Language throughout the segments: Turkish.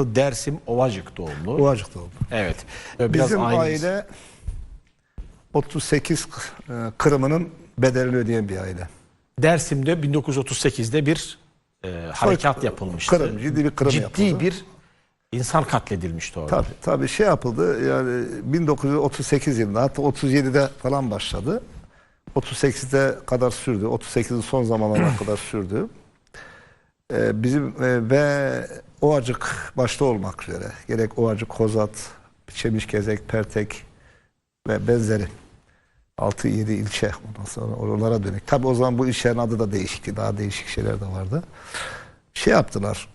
Dersim Ovacık doğumlu. Ovacık doğumlu. Evet. Ee, Biraz Bizim aileniz- aile 38 e, Kırım'ının bedelini ödeyen bir aile. Dersim'de 1938'de bir e, harekat yapılmıştı. Kırım, ciddi bir Kırım Ciddi yapıldı. bir insan katledilmişti orada. Tabii, tabii şey yapıldı yani 1938 yılında hatta 37'de falan başladı. 38'de kadar sürdü. 38'in son zamanlarına kadar sürdü. Ee, bizim e, ve Ovacık başta olmak üzere gerek Ovacık, Kozat, Çemişgezek, Pertek ve benzeri 6-7 ilçe ondan sonra oralara dönük. Tabii o zaman bu ilçelerin adı da değişikti. Daha değişik şeyler de vardı. Şey yaptılar.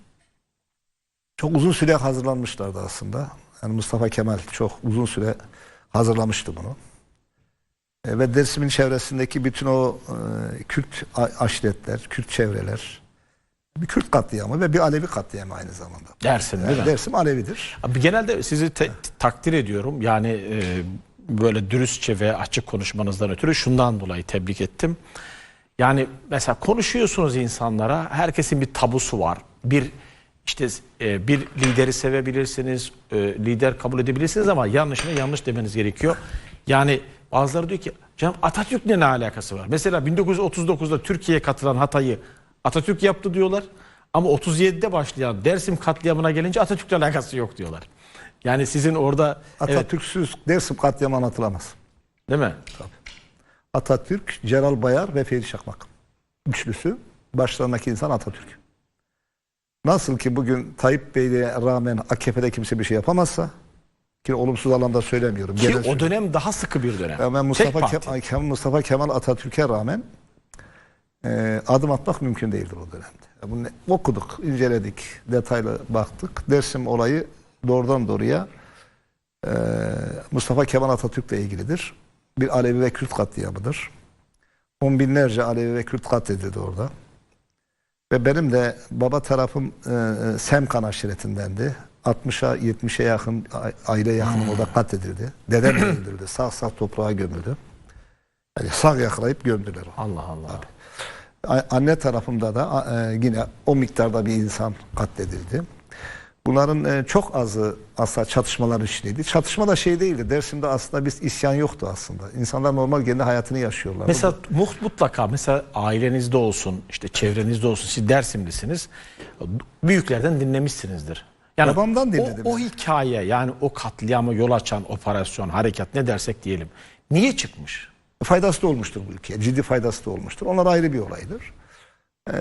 Çok uzun süre hazırlanmışlardı aslında. Yani Mustafa Kemal çok uzun süre hazırlamıştı bunu. E, ve Dersim'in çevresindeki bütün o e, Kürt aşiretler, Kürt çevreler, bir Kürt katliamı ve bir Alevi katliamı aynı zamanda. Dersim değil mi? Dersim Alevidir. Abi genelde sizi te- takdir ediyorum. Yani e, böyle dürüstçe ve açık konuşmanızdan ötürü şundan dolayı tebrik ettim. Yani mesela konuşuyorsunuz insanlara, herkesin bir tabusu var. Bir işte e, bir lideri sevebilirsiniz, e, lider kabul edebilirsiniz ama yanlışına yanlış demeniz gerekiyor. Yani bazıları diyor ki, canım Atatürk'le ne alakası var? Mesela 1939'da Türkiye'ye katılan Hatay'ı Atatürk yaptı diyorlar. Ama 37'de başlayan Dersim katliamına gelince Atatürk'le alakası yok diyorlar. Yani sizin orada evet, Atatürk'süz Dersim katliamı anlatılamaz. değil mi? Atatürk, Celal Bayar ve Feri Çakmak. Üçlüsü başlarındaki insan Atatürk. Nasıl ki bugün Tayyip Bey'e rağmen AKP'de kimse bir şey yapamazsa ki olumsuz anlamda söylemiyorum. Ki genel o dönem daha sıkı bir dönem. Ben Mustafa, Kemal- Mustafa Kemal Atatürk'e rağmen e, adım atmak mümkün değildir o dönemde. Bunu okuduk, inceledik, detaylı baktık. Dersim olayı doğrudan doğruya e, Mustafa Kemal Atatürk'le ilgilidir. Bir Alevi ve Kürt katliamıdır. On binlerce Alevi ve Kürt katledildi orada. Ve benim de baba tarafım e, e, Semkan aşiretindendi. 60'a 70'e yakın aile yakınım orada katledildi. Dedem de öldürüldü. Sağ sağ toprağa gömüldü. Yani sağ yakalayıp gömdüler. onu. Allah Allah. A- Anne tarafımda da e, yine o miktarda bir insan katledildi. Bunların e, çok azı aslında çatışmalar içindeydi. Çatışma da şey değildi. Dersim'de aslında bir isyan yoktu aslında. İnsanlar normal kendi hayatını yaşıyorlar. Mesela mu- mutlaka mesela ailenizde olsun, işte çevrenizde olsun, siz Dersimlisiniz. Büyüklerden dinlemişsinizdir. Yani Babamdan o, dinledim o hikaye yani o katliama yol açan operasyon, harekat ne dersek diyelim. Niye çıkmış? Faydası da olmuştur bu ülkeye. Ciddi faydası da olmuştur. Onlar ayrı bir olaydır. Ee,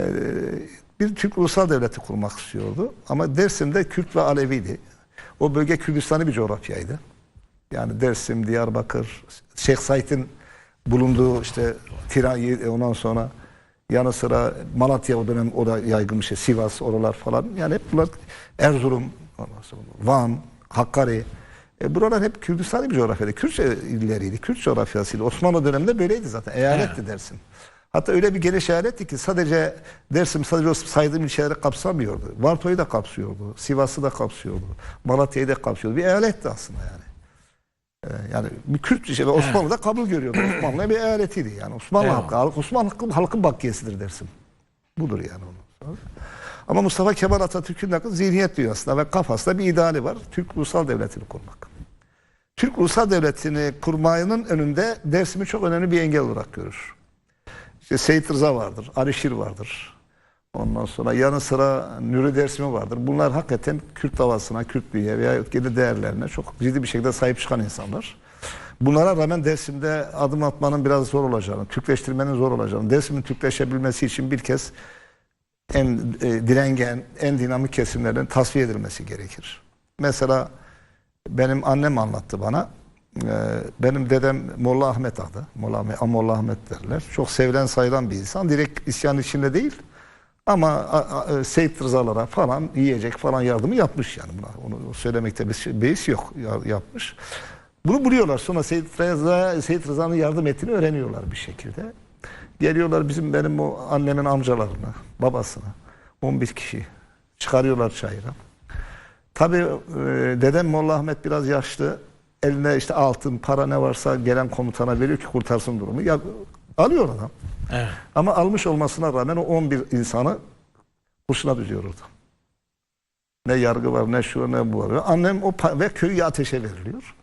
bir Türk ulusal devleti kurmak istiyordu. Ama Dersim'de Kürt ve Aleviydi. O bölge Kürdistan'ı bir coğrafyaydı. Yani Dersim, Diyarbakır, Şeyh Said'in bulunduğu işte Tiran ondan sonra yanı sıra Malatya o dönem o da yaygın bir şey. Sivas oralar falan. Yani hep bunlar Erzurum, Van, Hakkari. E, buralar hep Kürdistan'ı bir coğrafyaydı. Kürtçe illeriydi. Kürt coğrafyasıydı. Osmanlı döneminde böyleydi zaten. Eyaletti Dersim. Hatta öyle bir geniş eyaletti ki sadece Dersim sadece o saydığım ilçeleri kapsamıyordu. Varto'yu da kapsıyordu. Sivas'ı da kapsıyordu. Malatya'yı da kapsıyordu. Bir eyaletti aslında yani. Ee, Yani bir Kürt bir şey ve Osmanlı da kabul görüyordu. Osmanlı bir eyaletiydi yani. Osmanlı halkı, halk- Osmanlı halkın, halkın bakkiyesidir dersin. Budur yani onun. Ama Mustafa Kemal Atatürk'ün de zihniyet dünyasında ve kafasında bir ideali var. Türk Ulusal Devleti'ni kurmak. Türk Ulusal Devleti'ni kurmanın önünde Dersim'i çok önemli bir engel olarak görür. İşte Seyit Rıza vardır, Ali Şir vardır. Ondan sonra yanı sıra Nuri Dersimi vardır. Bunlar hakikaten Kürt havasına, Kürtlüğe veya kendi değerlerine çok ciddi bir şekilde sahip çıkan insanlar. Bunlara rağmen Dersim'de adım atmanın biraz zor olacağını, Türkleştirmenin zor olacağını, Dersim'in Türkleşebilmesi için bir kez en e, direngen, en dinamik kesimlerin tasfiye edilmesi gerekir. Mesela benim annem anlattı bana. Ee, benim dedem Molla Ahmet adı. Molla Ahmet, Molla Ahmet derler. Çok sevilen sayılan bir insan. Direkt isyan içinde değil. Ama e, Seyit Rızalara falan yiyecek falan yardımı yapmış yani buna. Onu söylemekte bir beis yok. Ya- yapmış. Bunu buluyorlar. Sonra Seyit Rıza, Seyit Rıza'nın yardım ettiğini öğreniyorlar bir şekilde. Geliyorlar bizim benim o annemin amcalarını, babasını 11 kişi çıkarıyorlar çayıra. Tabii e, dedem Molla Ahmet biraz yaşlı. Eline işte altın, para ne varsa gelen komutana veriyor ki kurtarsın durumu. Ya, alıyor adam. Evet. Ama almış olmasına rağmen o 11 insanı kurşuna düzüyor orada. Ne yargı var, ne şu ne bu var. Annem o ve köy ateşe veriliyor.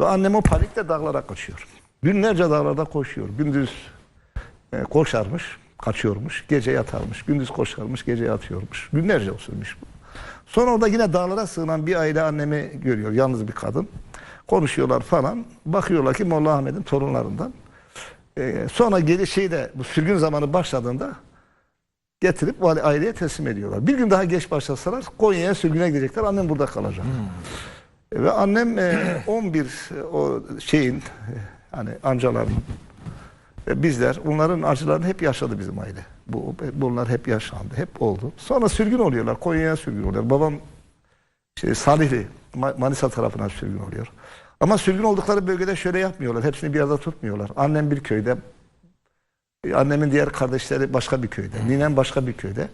Ve annem o panikle dağlara kaçıyor. Günlerce dağlarda koşuyor. Gündüz e, koşarmış, kaçıyormuş. Gece yatarmış. Gündüz koşarmış, gece yatıyormuş. Günlerce sürmüş bu. Sonra orada yine dağlara sığınan bir aile annemi görüyor. Yalnız bir kadın. Konuşuyorlar falan. Bakıyorlar ki Molla Ahmet'in torunlarından. E, sonra geri şeyde bu sürgün zamanı başladığında getirip bu aileye teslim ediyorlar. Bir gün daha geç başlasalar Konya'ya sürgüne gidecekler. Annem burada kalacak. Ve annem e, 11 e, o şeyin e, hani amcaların ve bizler onların acılarını hep yaşadı bizim aile. Bu bunlar hep yaşandı, hep oldu. Sonra sürgün oluyorlar. Konya'ya sürgün oluyor. Babam şey, Salihli, Ma- Manisa tarafına sürgün oluyor. Ama sürgün oldukları bölgede şöyle yapmıyorlar. Hepsini bir arada tutmuyorlar. Annem bir köyde, annemin diğer kardeşleri başka bir köyde, ninem başka bir köyde.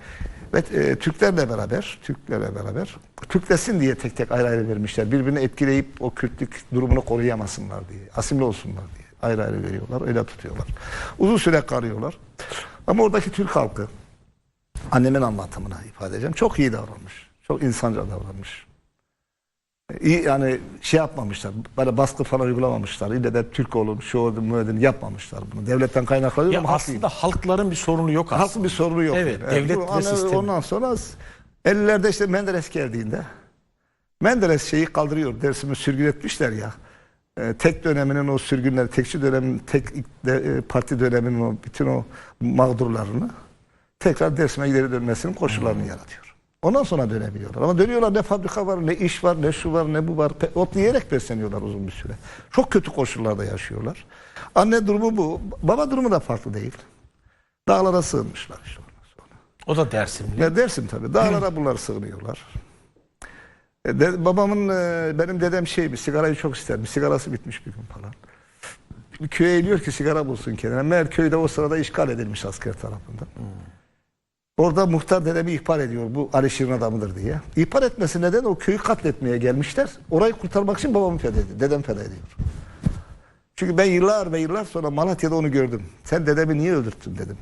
Ve e, Türklerle beraber, Türklerle beraber Türklesin diye tek tek ayrı ayrı vermişler. Birbirini etkileyip o Kürtlük durumunu koruyamasınlar diye, asimle olsunlar diye ayrı ayrı veriyorlar, öyle tutuyorlar. Uzun süre kalıyorlar. Ama oradaki Türk halkı, annemin anlatımına ifade edeceğim, çok iyi davranmış. Çok insanca davranmış. İyi yani şey yapmamışlar. Böyle baskı falan uygulamamışlar. İlle de Türk olun, şu olun, olun yapmamışlar bunu. Devletten kaynaklanıyor Ya ama aslında halkların bir sorunu yok aslında. Halkın bir sorunu yok. Evet, yani. devlet ve ana- sistemi. Ondan sonra 50'lerde işte Menderes geldiğinde Menderes şeyi kaldırıyor. Dersimi sürgün etmişler ya. Ee, tek döneminin o sürgünleri, tekçi dönemin, tek de, e, parti döneminin o bütün o mağdurlarını tekrar Dersim'e geri dönmesinin koşullarını yaratıyor. Ondan sonra dönemiyorlar. Ama dönüyorlar ne fabrika var, ne iş var, ne şu var, ne bu var. Ot yiyerek besleniyorlar uzun bir süre. Çok kötü koşullarda yaşıyorlar. Anne durumu bu. Baba durumu da farklı değil. Dağlara sığınmışlar işte ondan sonra. O da Dersimli. Ya dersim tabii. Dağlara bunlar sığınıyorlar. E, de- babamın, e, benim dedem şey bir sigarayı çok istermiş. Sigarası bitmiş bir gün falan. Bir köye iniyor ki sigara bulsun kendine. Meğer köyde o sırada işgal edilmiş asker tarafından. Orada muhtar dedemi ihbar ediyor bu Ali Şirin adamıdır diye. İhbar etmesi neden o köyü katletmeye gelmişler. Orayı kurtarmak için babamı feda ediyor. Dedem feda ediyor. Çünkü ben yıllar ve yıllar sonra Malatya'da onu gördüm. Sen dedemi niye öldürttün dedim.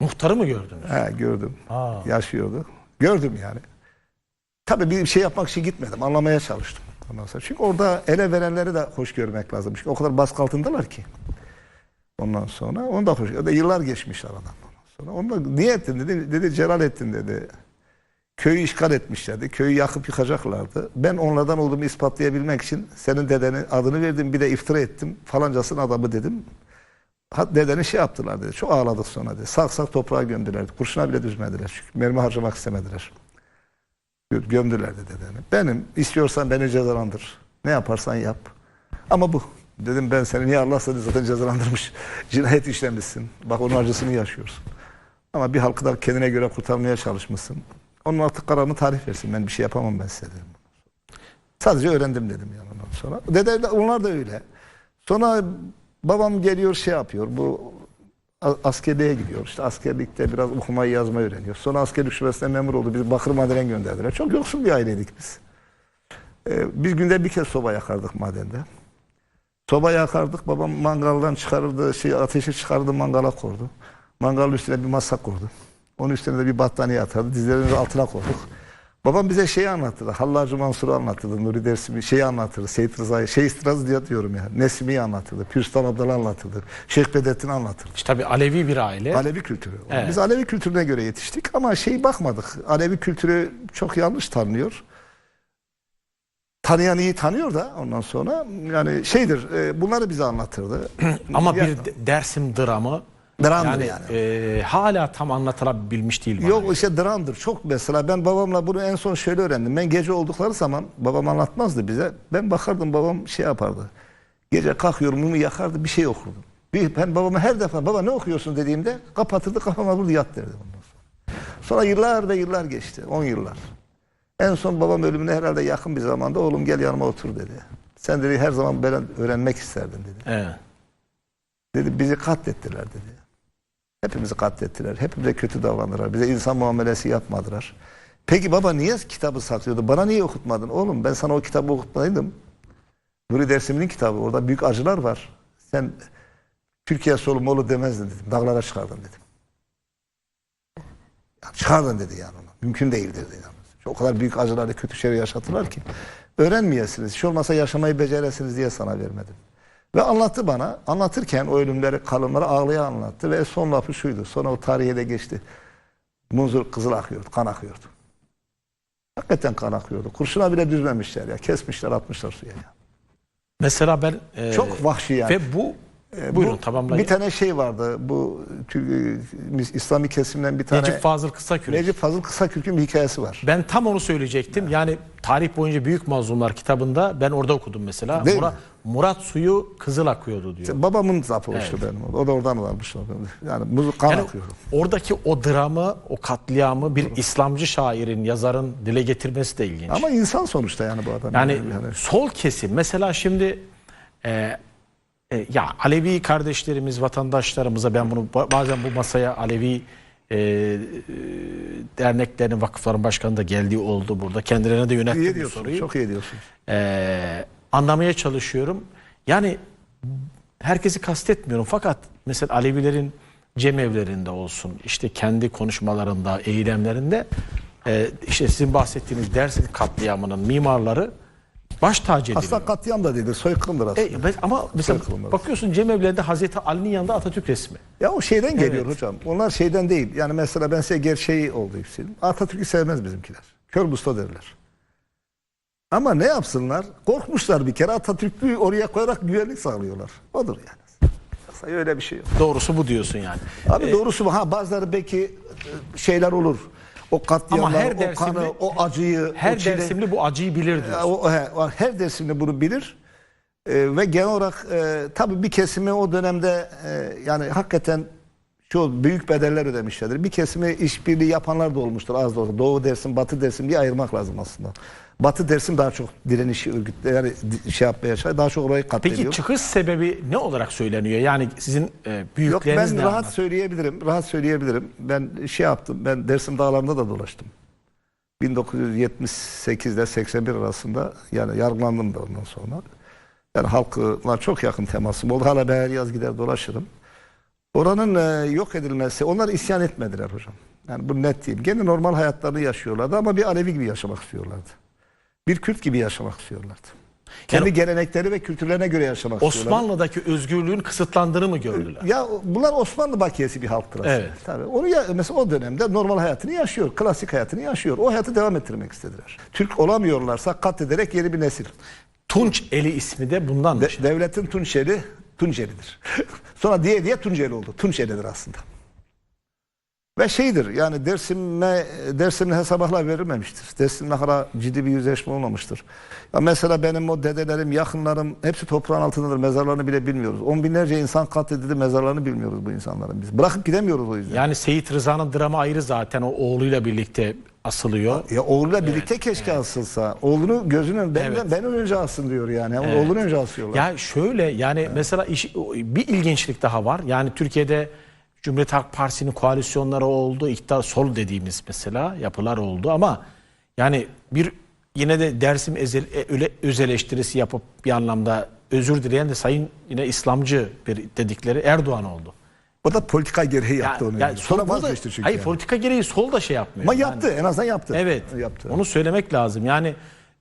Muhtarı mı gördünüz? He gördüm. Aa. Yaşıyordu. Gördüm yani. Tabii bir şey yapmak için gitmedim. Anlamaya çalıştım. Ondan sonra. Çünkü orada ele verenleri de hoş görmek lazım. Çünkü o kadar baskı altındalar ki. Ondan sonra onu da hoş. O da yıllar geçmiş aradan. Ondan sonra onu da niye ettin dedi. Dedi Celalettin dedi. Köyü işgal etmişlerdi. Köyü yakıp yıkacaklardı. Ben onlardan olduğumu ispatlayabilmek için senin dedenin adını verdim. Bir de iftira ettim. Falancasının adamı dedim. Dedeni şey yaptılar dedi. Çok ağladık sonra dedi. Sak sak toprağa gömdüler. Kurşuna bile düzmediler. Çünkü mermi harcamak istemediler. Gö- Gömdüler dedi dedeni. Benim istiyorsan beni cezalandır. Ne yaparsan yap. Ama bu. Dedim ben seni niye Allah seni zaten cezalandırmış. Cinayet işlemişsin. Bak onun acısını yaşıyorsun. Ama bir halkı da kendine göre kurtarmaya çalışmışsın. Onun artık kararını tarih versin. Ben bir şey yapamam ben size dedim. Sadece öğrendim dedim yani ondan sonra. Dede de- onlar da öyle. Sonra babam geliyor şey yapıyor. Bu askerliğe gidiyor. İşte askerlikte biraz okumayı yazmayı öğreniyor. Sonra askerlik şubesine memur oldu. Bizi Bakır Maden'e gönderdiler. Çok yoksul bir aileydik biz. Ee, biz günde bir kez soba yakardık madende. Soba yakardık. Babam mangaldan çıkarırdı. Şey, ateşi çıkardı mangala kordu. Mangalın üstüne bir masa kurdu. Onun üstüne de bir battaniye atardı. Dizlerinin altına koyduk. Babam bize şeyi anlatırdı. Hallacı Mansur'u anlatırdı. Nuri Dersimi şeyi anlatırdı. Seyit Rıza'yı. Şeyh Raz diye diyorum ya. Nesimi'yi anlatırdı. Pürstan Abdal'ı anlatırdı. Şeyh Bedrettin'i anlatırdı. İşte tabii Alevi bir aile. Alevi kültürü. Evet. Biz Alevi kültürüne göre yetiştik ama şey bakmadık. Alevi kültürü çok yanlış tanınıyor. Tanıyan iyi tanıyor da ondan sonra yani şeydir e, bunları bize anlatırdı. Ama bir de- Dersim dramı Dramdır yani, yani. e, hala tam anlatılabilmiş değil. Yok işte dramdır. Çok mesela ben babamla bunu en son şöyle öğrendim. Ben gece oldukları zaman babam anlatmazdı bize. Ben bakardım babam şey yapardı. Gece kalkıyor mumu yakardı bir şey okurdum. Bir, ben babama her defa baba ne okuyorsun dediğimde kapatırdı kafama vurdu yat derdi ondan sonra. Sonra yıllar ve yıllar geçti. 10 yıllar. En son babam ölümüne herhalde yakın bir zamanda oğlum gel yanıma otur dedi. Sen dedi her zaman ben öğrenmek isterdim dedi. Evet. Dedi bizi katlettiler dedi. Hepimizi katlettiler. Hepimize kötü davrandılar. Bize insan muamelesi yapmadılar. Peki baba niye kitabı saklıyordu? Bana niye okutmadın? Oğlum ben sana o kitabı okutmaydım. Nuri Dersim'in kitabı. Orada büyük acılar var. Sen Türkiye Solumoğlu demezdin dedim. Dağlara çıkardın dedim. Ya çıkardın dedi yani onu. Mümkün değildir dedi. yalnız. O kadar büyük acıları, kötü şeyleri yaşatırlar ki. Öğrenmeyesiniz. Hiç olmasa yaşamayı beceresiniz diye sana vermedim. Ve anlattı bana. Anlatırken o ölümleri, kalımları ağlaya anlattı. Ve son lafı şuydu. Sonra o tarihe de geçti. Muzur kızıl akıyordu, kan akıyordu. Hakikaten kan akıyordu. Kurşuna bile düzmemişler ya. Kesmişler, atmışlar suya ya. Mesela ben e, Çok vahşi yani. ve bu E, buyurun bu- tamamlayın. Bir tane şey vardı. Bu e, İslami kesimden bir tane Necip Fazıl Kısakürek. Necip Fazıl Kısakürk'ün bir hikayesi var. Ben tam onu söyleyecektim. Yani tarih boyunca Büyük Mazlumlar kitabında ben orada okudum mesela. Değil Murat, mi? Murat suyu kızıl akıyordu diyor. Babamın zapı olmuştu benim. O da oradan almış. Yani muzu kan Yani akıyor. oradaki o dramı, o katliamı bir İslamcı şairin, yazarın dile getirmesi de ilginç. Ama insan sonuçta yani bu adam. Yani sol kesim mesela şimdi e, e, ya Alevi kardeşlerimiz, vatandaşlarımıza ben bunu ba- bazen bu masaya Alevi e, e, derneklerin, vakıfların başkanı da geldiği oldu burada. Kendilerine de yönettim bu soruyu. Çok iyi diyorsun. E, anlamaya çalışıyorum. Yani herkesi kastetmiyorum fakat mesela Alevilerin cemevlerinde olsun, işte kendi konuşmalarında, eylemlerinde e, işte sizin bahsettiğiniz Dersim katliamının mimarları baş tacı ediliyor. Aslında katliam da değildir. Soykırımdır aslında. E, ama mesela Soykırımlar. bakıyorsun cemevlerinde Hazreti Ali'nin yanında Atatürk resmi. Ya o şeyden geliyor Evet. hocam. Onlar şeyden değil. Yani mesela ben size gerçeği oldu söyleyeyim. Atatürk'ü sevmez bizimkiler. Kör musta derler. Ama ne yapsınlar? Korkmuşlar bir kere Atatürk'ü oraya koyarak güvenlik sağlıyorlar. Odur yani. Aslında öyle bir şey yok. Doğrusu bu diyorsun yani. Abi doğrusu bu. Ha bazıları belki e, şeyler olur. O katliamlar, o kanı, o acıyı, Her o çile- Dersimli bu acıyı bilir Ya diyor. o, he, o her Dersimli bunu bilir. E, ve genel olarak e, tabii bir kesimi o dönemde e, yani hakikaten çok büyük bedeller ödemişlerdir. Bir kesimi işbirliği yapanlar da olmuştur az da olsa. Doğu Dersim, Batı Dersim diye ayırmak lazım aslında. Batı Dersim daha çok direnişi örgütle yani di- şey yapmaya çalışıyor. Daha çok orayı katlediyor. Peki çıkış sebebi ne olarak söyleniyor? Yani sizin e, Yok büyükleriniz ben ne rahat anlatıyor? söyleyebilirim. Rahat söyleyebilirim. Ben şey yaptım. Ben Dersim dağlarında da dolaştım. 1978 ile 81 arasında yani yargılandım da ondan sonra. Yani halkla çok yakın temasım oldu. Hala ben her yaz gider dolaşırım. Oranın e, yok edilmesi, onlar isyan etmediler hocam. Yani bu net diyeyim. Gene normal hayatlarını yaşıyorlardı ama bir Alevi gibi yaşamak istiyorlardı. Bir Kürt gibi yaşamak istiyorlardı. Kendi Yani- gelenekleri ve kültürlerine göre yaşamak. Osmanlı'daki özgürlüğün kısıtlandığını mı gördüler? Ya bunlar Osmanlı bakiyesi bir halktır aslında. Evet. Tabii. Onu ya, mesela o dönemde normal hayatını yaşıyor, klasik hayatını yaşıyor. O hayatı devam ettirmek istediler. Türk olamıyorlarsa katlederek yeni bir nesil. Tunç Eli ismi de bundan. De- devletin Tunçeli Tunceli'dir. Sonra diye diye Tunceli oldu. Tunçeli'dir aslında. Ve şeydir yani Dersim'e Dersim'le hesabahla verilmemiştir. Dersim'le hala ciddi bir yüzleşme olmamıştır. Ya mesela benim o dedelerim, yakınlarım hepsi toprağın altındadır. Mezarlarını bile bilmiyoruz. On binlerce insan katledildi. Mezarlarını bilmiyoruz bu insanların biz. Bırakıp gidemiyoruz o yüzden. Yani Seyit Rıza'nın dramı ayrı zaten o oğluyla birlikte asılıyor. Ya oğluyla birlikte keşke asılsa. Oğlunu gözünün ben, Evet. ben önce alsın diyor yani. Ama Oğlunu önce asıyorlar. Ya şöyle yani mesela iş, bir ilginçlik daha var. Yani Türkiye'de Cumhuriyet Halk Partisi'nin koalisyonları oldu. iktidar sol dediğimiz mesela yapılar oldu ama yani bir yine de Dersim ezel, e, öz eleştirisi yapıp bir anlamda özür dileyen de sayın yine İslamcı bir dedikleri Erdoğan oldu. O da politika gereği yaptı Yani- onu. yani. Sonra vazgeçti çünkü. Hayır yani. politika gereği sol da şey yapmıyor. Ama Yani- yaptı en azından yaptı. Evet. Yaptı. Onu söylemek lazım. Yani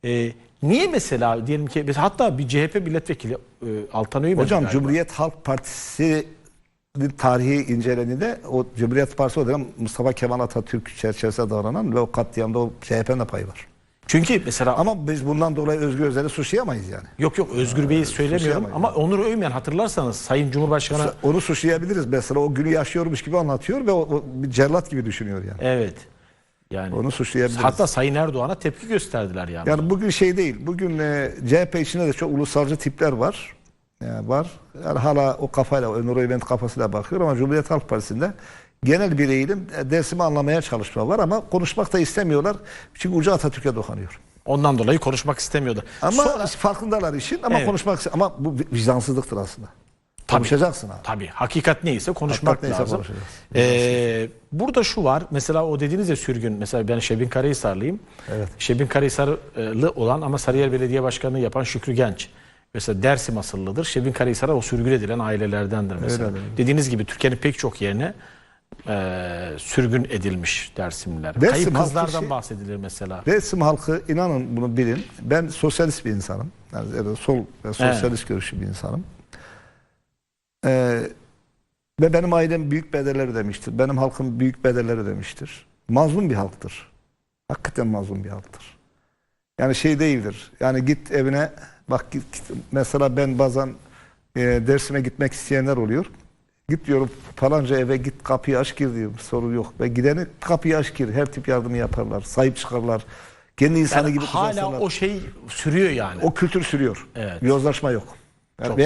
e, niye mesela diyelim ki hatta bir CHP milletvekili e, Altan Öğmen Hocam galiba. Cumhuriyet Halk Partisi tarihi incelendiğinde o Cumhuriyet Partisi o dönem Mustafa Kemal Atatürk çerçevesinde davranan ve o katliamda o CHP'nin de payı var. Çünkü mesela Ama biz bundan dolayı Özgür Özel'i suçlayamayız yani. yok yok Özgür Bey'i söylemiyorum suçlayamayız. ama Onur Öymen hatırlarsanız Sayın Cumhurbaşkanı Onu suçlayabiliriz. Mesela o günü yaşıyormuş gibi anlatıyor ve o, o bir cellat gibi düşünüyor yani. evet yani Onu suçlayabiliriz. hatta Sayın Erdoğan'a tepki gösterdiler yani. Yani bugün şey değil. Bugün e, CHP içinde de çok ulusalcı tipler var. Yani var. Yani hala o kafayla, Onur Öğmen kafasıyla bakıyor ama Cumhuriyet Halk Partisi'nde genel bir eğilim e, dersimi anlamaya çalışma var ama konuşmak da istemiyorlar. Çünkü ucu Atatürk'e dokunuyor. Ondan dolayı konuşmak istemiyordu. Ama Sonra- farkındalar işin ama Evet. konuşmak ama bu vicdansızlıktır aslında. Konuşacaksın abi. Tabii hakikat neyse konuşmak Hakikat neyse lazım. konuşacağız. Ee, burada şu var mesela o dediğiniz ya sürgün mesela ben Şebin Karahisarlıyım. Evet. Şebin Karahisarlı olan ama Sarıyer Belediye Başkanlığı yapan Şükrü Genç. Mesela Dersim asıllıdır. Şebin Karahisar'a o sürgün edilen ailelerdendir mesela. Öyle, öyle. Dediğiniz gibi Türkiye'nin pek çok yerine e, sürgün edilmiş Dersimliler. Dersim Kayıp kızlardan şey- bahsedilir mesela. Resim halkı inanın bunu bilin. Ben sosyalist bir insanım. Yani öyle sol ve sosyalist görüşlü bir insanım. Ee, ve benim ailem büyük bedeller ödemiştir. Benim halkım büyük bedeller ödemiştir. Mazlum bir halktır. Hakikaten mazlum bir halktır. Yani şey değildir. Yani git evine bak git, git. mesela ben bazen e, dersime gitmek isteyenler oluyor. Git diyorum falanca eve git kapıyı aç gir diyorum. Sorun yok. Ve gideni kapıyı aç gir. Her tip yardımı yaparlar. Sahip çıkarlar. Kendi insanı Yani gibi hala kucaklarlar. o şey sürüyor yani. O kültür sürüyor. Evet. Yozlaşma yok. Yani Çok